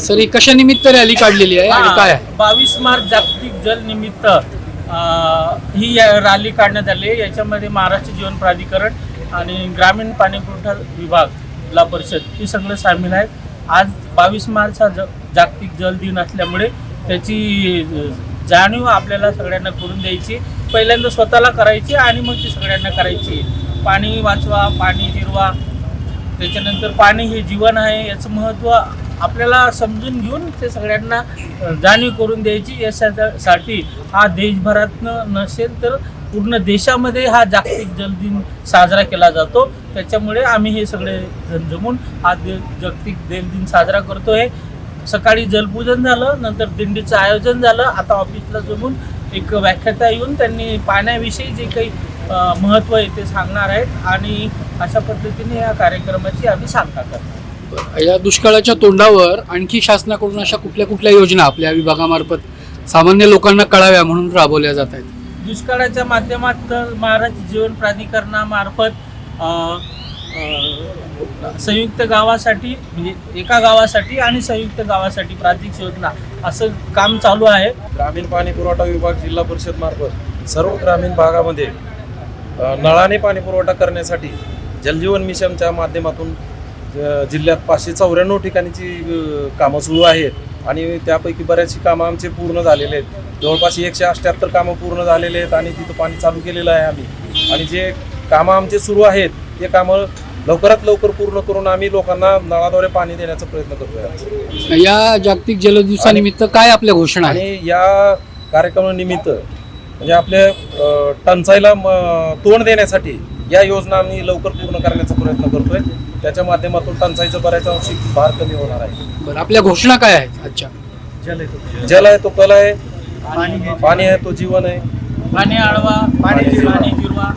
Sir ही कशा निमित्त rally काढलेली आहे आणि काय आहे? बावीस मार्च जागतिक जल निमित्त ही रॅली काढण्यात आली आहे. याच्यामध्ये महाराष्ट्र जीवन प्राधिकरण आणि ग्रामीण पाणी पुरवठा विभाग ला परिषद ही सगळं सामील आहेत. आज बावीस मार्च हा ज जागतिक जल दिन असल्यामुळे त्याची जाणीव आपल्याला सगळ्यांना करून द्यायची. पहिल्यांदा स्वतःला करायची आणि मग ती सगळ्यांना करायची. पाणी वाचवा पाणी जिरवा. त्याच्यानंतर पाणी हे जीवन आहे याचं महत्त्व आपल्याला समजून घेऊन ते सगळ्यांना जाणीव करून द्यायची यासाठी हा देशभरातनं नसेल तर पूर्ण देशामध्ये हा जागतिक जल दिन साजरा केला जातो. त्याच्यामुळे आम्ही हे सगळे जण जमून हा दे जागतिक जल दिन साजरा करतोय. सकाळी जलपूजन झालं नंतर दिंडीचं आयोजन झालं. आता ऑफिसला जमून एक व्याख्याता येऊन त्यांनी पाण्याविषयी जे काही महत्त्व आहे ते सांगणार आहेत आणि अशा पद्धतीने या कार्यक्रमाची आम्ही सांगता करतो. या दुष्काळाच्या तोंडावर आणखी शासनाकडून अशा कुठल्या कुठल्या योजना आपल्या विभागामार्फत सामान्य लोकांना कळाव्या म्हणून राबवल्या जात आहेत? दुष्काळाच्या माध्यमात तर महाराष्ट्र जीवन प्राधिकरणामार्फत संयुक्त गावासाठी म्हणजे एका गावासाठी आणि संयुक्त गावासाठी प्राधिक योजना असं काम चालू आहे. ग्रामीण पाणी पुरवठा विभाग जिल्हा परिषद मार्फत सर्व ग्रामीण भागामध्ये नळाने पाणी पुरवठा करण्यासाठी जलजीवन मिशनच्या माध्यमातून जिल्ह्यात पाचशे चौऱ्याण्णव ठिकाणीची कामं सुरू आहेत आणि त्यापैकी बऱ्याचशी कामं आमचे पूर्ण झालेले आहेत. जवळपास एकशे अठ्ठ्याहत्तर कामं पूर्ण झालेले आहेत आणि तिथं पाणी चालू केलेलं आहे आम्ही. आणि जे कामं आमचे सुरू आहेत ते कामं लवकरात लवकर पूर्ण करून आम्ही लोकांना नळाद्वारे पाणी देण्याचा प्रयत्न करतोय या जागतिक जल दिवसानिमित्त काय आपल्या घोषणा आणि या कार्यक्रमानिमित्त म्हणजे आपल्या टंचाईला तोंड देण्यासाठी या योजना आम्ही लवकर पूर्ण करण्याचा प्रयत्न करतोय. त्याच्या माध्यमातून टंचाईचं बऱ्याच अंशी भार कमी होणार आहे. बरं आपल्या घोषणा काय आहेत आजच्या? जल आहे तो. कल आहे. पाणी आहे. तो जीवन आहे. पाणी आळवा पाणी जिरवा.